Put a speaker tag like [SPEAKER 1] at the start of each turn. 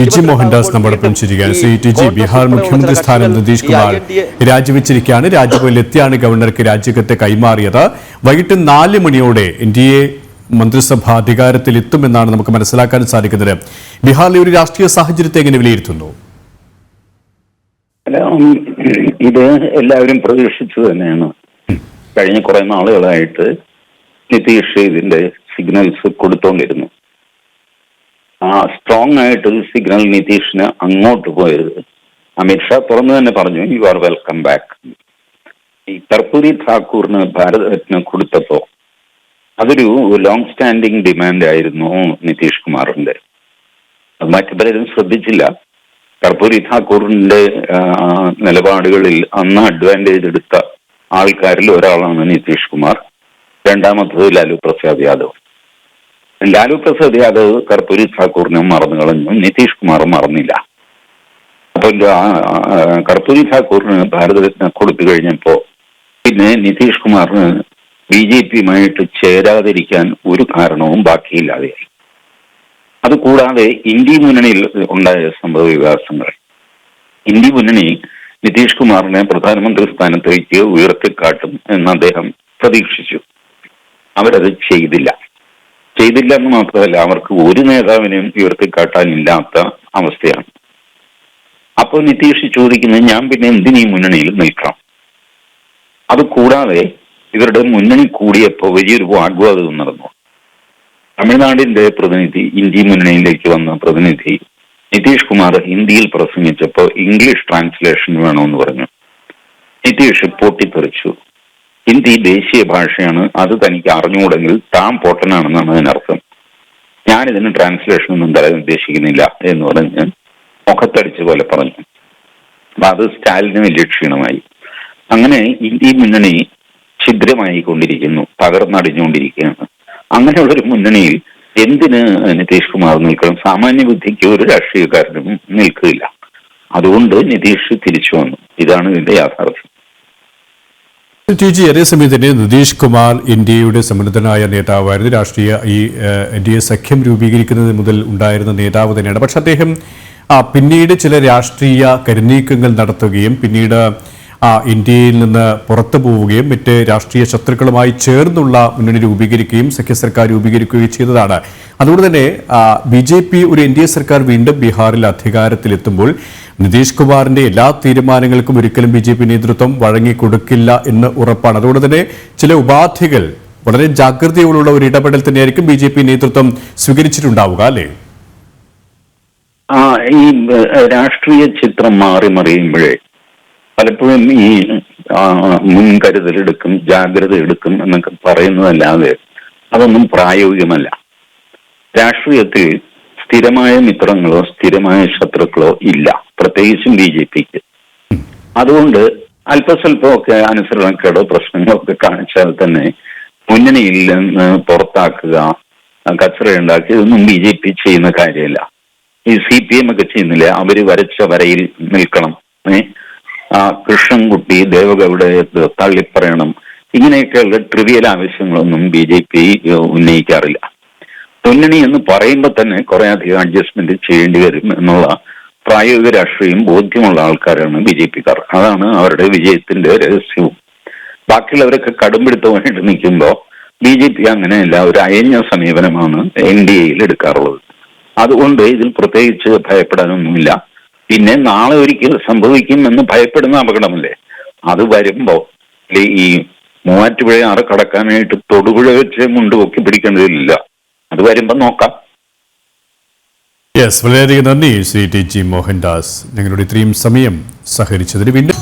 [SPEAKER 1] T G Mohandas നമ്മോടൊപ്പം ചിരിക്കുകയാണ് Shri T G Bihar മുഖ്യമന്ത്രി സ്ഥാനം നിതീഷ് കുമാർ രാജിവെച്ചിരിക്കുകയാണ്. രാജ്ഭവനിൽ എത്തിയാണ് ഗവർണർക്ക് രാജിക്കത്ത് കൈമാറിയത്. വൈകിട്ട് നാല് മണിയോടെ എൻ ഡി എ മന്ത്രിസഭ അധികാരത്തിൽ എത്തുമെന്നാണ് നമുക്ക് മനസ്സിലാക്കാൻ സാധിക്കുന്നത്. ബീഹാറിലെ ഒരു രാഷ്ട്രീയ സാഹചര്യത്തെ എങ്ങനെ വിലയിരുത്തുന്നു?
[SPEAKER 2] ഇത് എല്ലാവരും പ്രതീക്ഷിച്ചു തന്നെയാണ്. കഴിഞ്ഞ കുറെ നാളുകളായിട്ട് നിതീഷ് ഇതിന്റെ സിഗ്നൽസ് കൊടുത്തോണ്ടിരുന്നു. ആ സ്ട്രോങ് ആയിട്ട് സിഗ്നൽ നിതീഷിന് അങ്ങോട്ട് പോയത് അമിത്ഷാ തുറന്നു തന്നെ പറഞ്ഞു യു ആർ വെൽക്കം ബാക്ക് ഈ കർപ്പൂരി ഠാക്കൂറിന് ഭാരതരത്ന കൊടുത്തപ്പോ അതൊരു ലോങ് സ്റ്റാൻഡിങ് ഡിമാൻഡ് ആയിരുന്നു നിതീഷ് കുമാറിന്റെ. അത് മറ്റു പലരും ശ്രദ്ധിച്ചില്ല. കർപ്പൂരി ഠാക്കൂറിന്റെ നിലപാടുകളിൽ അന്ന് അഡ്വാന്റേജ് എടുത്ത ആൾക്കാരിൽ ഒരാളാണ് നിതീഷ് കുമാർ. രണ്ടാമത്തത് ലാലു പ്രസാദ് യാദവ്. ലാലു പ്രസാദ് യാദവ് കർപ്പൂരി ഠാക്കൂറിനെ മറന്നു കളഞ്ഞു നിതീഷ് കുമാർ മറന്നില്ല. അപ്പൊ കർപ്പൂരി ഠാക്കൂറിന് ഭാരതരത്ന കൊടുത്തു കഴിഞ്ഞപ്പോ പിന്നെ നിതീഷ് കുമാറിന് ബി ജെ പിയുമായിട്ട് ചേരാതിരിക്കാൻ ഒരു കാരണവും ബാക്കിയില്ലാതെയായി. അതുകൂടാതെ ഇന്ത്യ മുന്നണിയിൽ ഉണ്ടായ സംഭവ വികാസങ്ങൾ. ഇന്ത്യ മുന്നണി നിതീഷ് കുമാറിനെ പ്രധാനമന്ത്രി സ്ഥാനത്തേക്ക് ഉയർത്തിക്കാട്ടും എന്ന് അദ്ദേഹം പ്രതീക്ഷിച്ചു. അവരത് ചെയ്തില്ല. ചെയ്തില്ല എന്ന് മാത്രമല്ല അവർക്ക് ഒരു നേതാവിനെയും ഉയർത്തിക്കാട്ടാനില്ലാത്ത അവസ്ഥയാണ്. അപ്പോൾ നിതീഷ് ചോദിക്കുന്നത് ഞാൻ പിന്നെ എന്തിനീ മുന്നണിയിൽ നിൽക്കണം? അത് കൂടാതെ ഇവരുടെ മുന്നണി കൂടിയപ്പോ വലിയൊരു വാഗ്വാദവും നടന്നു. തമിഴ്നാടിന്റെ പ്രതിനിധി ഇന്ത്യ മുന്നണിയിലേക്ക് വന്ന പ്രതിനിധി നിതീഷ് കുമാർ ഹിന്ദിയിൽ പ്രസംഗിച്ചപ്പോൾ ഇംഗ്ലീഷ് ട്രാൻസ്ലേഷൻ വേണമെന്ന് പറഞ്ഞു. നിതീഷ് പൊട്ടിത്തെറിച്ചു. ഹിന്ദി ദേശീയ ഭാഷയാണ് അത് തനിക്ക് അറിഞ്ഞുകൂടെങ്കിൽ താൻ പൊട്ടനാണെന്നാണ് അതിനർത്ഥം. ഞാനിതിന് ട്രാൻസ്ലേഷൻ ഒന്നും തരാൻ ഉദ്ദേശിക്കുന്നില്ല എന്ന് പറഞ്ഞ് മുഖത്തടിച്ച പോലെ പറഞ്ഞു. അപ്പൊ അത് സ്റ്റാലിന് വലിയ ക്ഷീണമായി അങ്ങനെ ഇന്ത്യ മുന്നണി ഛിദ്രമായി കൊണ്ടിരിക്കുന്നു തകർന്നടിഞ്ഞുകൊണ്ടിരിക്കുകയാണ്. അങ്ങനെയുള്ള ഒരു മുന്നണിയിൽ എന്തിന് നിതീഷ് കുമാർ നിൽക്കണം? സാമാന്യ ബുദ്ധിക്ക് ഒരു രാഷ്ട്രീയക്കാരനും നിൽക്കില്ല അതുകൊണ്ട് നിതീഷ് തിരിച്ചു വന്നു. ഇതാണ് ഇതിന്റെ യാഥാർത്ഥ്യം.
[SPEAKER 1] ടി ജി അതേസമയം തന്നെ നിതീഷ് കുമാർ ഇന്ത്യയുടെ സമ്മർദ്ദനായ നേതാവായിരുന്നു. രാഷ്ട്രീയ ഈ എൻ ഡി എ സഖ്യം രൂപീകരിക്കുന്നത് മുതൽ ഉണ്ടായിരുന്ന നേതാവ് തന്നെയാണ്. പക്ഷെ അദ്ദേഹം പിന്നീട് ചില രാഷ്ട്രീയ കരുനീക്കങ്ങൾ നടത്തുകയും പിന്നീട് ഇന്ത്യയിൽ നിന്ന് പുറത്തു പോവുകയും മറ്റ് രാഷ്ട്രീയ ശത്രുക്കളുമായി ചേർന്നുള്ള മുന്നണി രൂപീകരിക്കുകയും സഖ്യ സർക്കാർ രൂപീകരിക്കുകയും ചെയ്തതാണ്. അതുകൊണ്ട് തന്നെ ബി ജെ പി ഒരു എൻ ഡി എ സർക്കാർ വീണ്ടും ബീഹാറിൽ അധികാരത്തിലെത്തുമ്പോൾ നിതീഷ് കുമാറിന്റെ എല്ലാ തീരുമാനങ്ങൾക്കും ഒരിക്കലും ബി ജെ പി നേതൃത്വം വഴങ്ങിക്കൊടുക്കില്ല എന്ന് ഉറപ്പാണ്. അതുകൊണ്ട് തന്നെ ചില ഉപാധികൾ വളരെ ജാഗ്രതയോടുള്ള ഒരു ഇടപെടൽ തന്നെയായിരിക്കും ബി ജെ പി നേതൃത്വം സ്വീകരിച്ചിട്ടുണ്ടാവുക അല്ലേ?
[SPEAKER 2] ആ ഈ രാഷ്ട്രീയ ചിത്രം മാറി മറിയുമ്പോഴേ പലപ്പോഴും ഈ മുൻകരുതൽ എടുക്കും ജാഗ്രത എടുക്കും എന്നൊക്കെ പറയുന്നതല്ലാതെ അതൊന്നും പ്രായോഗികമല്ല. രാഷ്ട്രീയത്തിൽ സ്ഥിരമായ മിത്രങ്ങളോ സ്ഥിരമായ ശത്രുക്കളോ ഇല്ല. പ്രത്യേകിച്ചും ബി ജെ പിക്ക്. അതുകൊണ്ട് അല്പസ്വല്പമൊക്കെ അനുസരണക്കേടോ പ്രശ്നങ്ങളോ ഒക്കെ കാണിച്ചാൽ തന്നെ മുന്നണിയിൽ നിന്ന് പുറത്താക്കുക കച്ചറ ഉണ്ടാക്കി ഇതൊന്നും ബി ജെ പി ചെയ്യുന്ന കാര്യമല്ല. ഈ സി പി എം ഒക്കെ ചെയ്യുന്നില്ലേ? അവർ വരച്ച വരയിൽ നിൽക്കണം. ഏ? ആ കൃഷ്ണൻകുട്ടി ദേവഗൌഡയെ തള്ളിപ്പറയണം. ഇങ്ങനെയൊക്കെയുള്ള ട്രിവിയൽ ആവശ്യങ്ങളൊന്നും ബി ജെ പി ഉന്നയിക്കാറില്ല. മുന്നണി എന്ന് പറയുമ്പോൾ തന്നെ കുറെ അധികം അഡ്ജസ്റ്റ്മെന്റ് ചെയ്യേണ്ടി വരും എന്നുള്ള പ്രായോഗിക രാഷ്ട്രീയം ബോധ്യമുള്ള ആൾക്കാരാണ് ബി ജെ പിക്കാർ അതാണ് അവരുടെ വിജയത്തിന്റെ രഹസ്യവും. ബാക്കിയുള്ളവരൊക്കെ കടുംപിടുത്തമായിട്ട് നിൽക്കുമ്പോൾ ബി ജെ പി അങ്ങനെയല്ല ഒരു അയഞ്ഞ സമീപനമാണ് എൻ ഡി എയിൽ എടുക്കാറുള്ളത്. അതുകൊണ്ട് ഇതിൽ പ്രത്യേകിച്ച് ഭയപ്പെടാനൊന്നുമില്ല. പിന്നെ നാളെ ഒരിക്കൽ സംഭവിക്കുമെന്ന് ഭയപ്പെടുന്ന അപകടമല്ലേ? അത് വരുമ്പോ ഈ മൂവാറ്റുപുഴ ആറ് കടക്കാനായിട്ട് തൊടുപുഴ വെച്ച് മുണ്ട് പൊക്കി പിടിക്കേണ്ടതില്ല. അത് വരുമ്പോ നോക്കാം.
[SPEAKER 1] യെസ് വളരെയധികം നന്ദി ശ്രീ ടി ജി മോഹൻദാസ്. ഞങ്ങളുടെ ഇത്രയും സമയം സഹകരിച്ചതിന് വീണ്ടും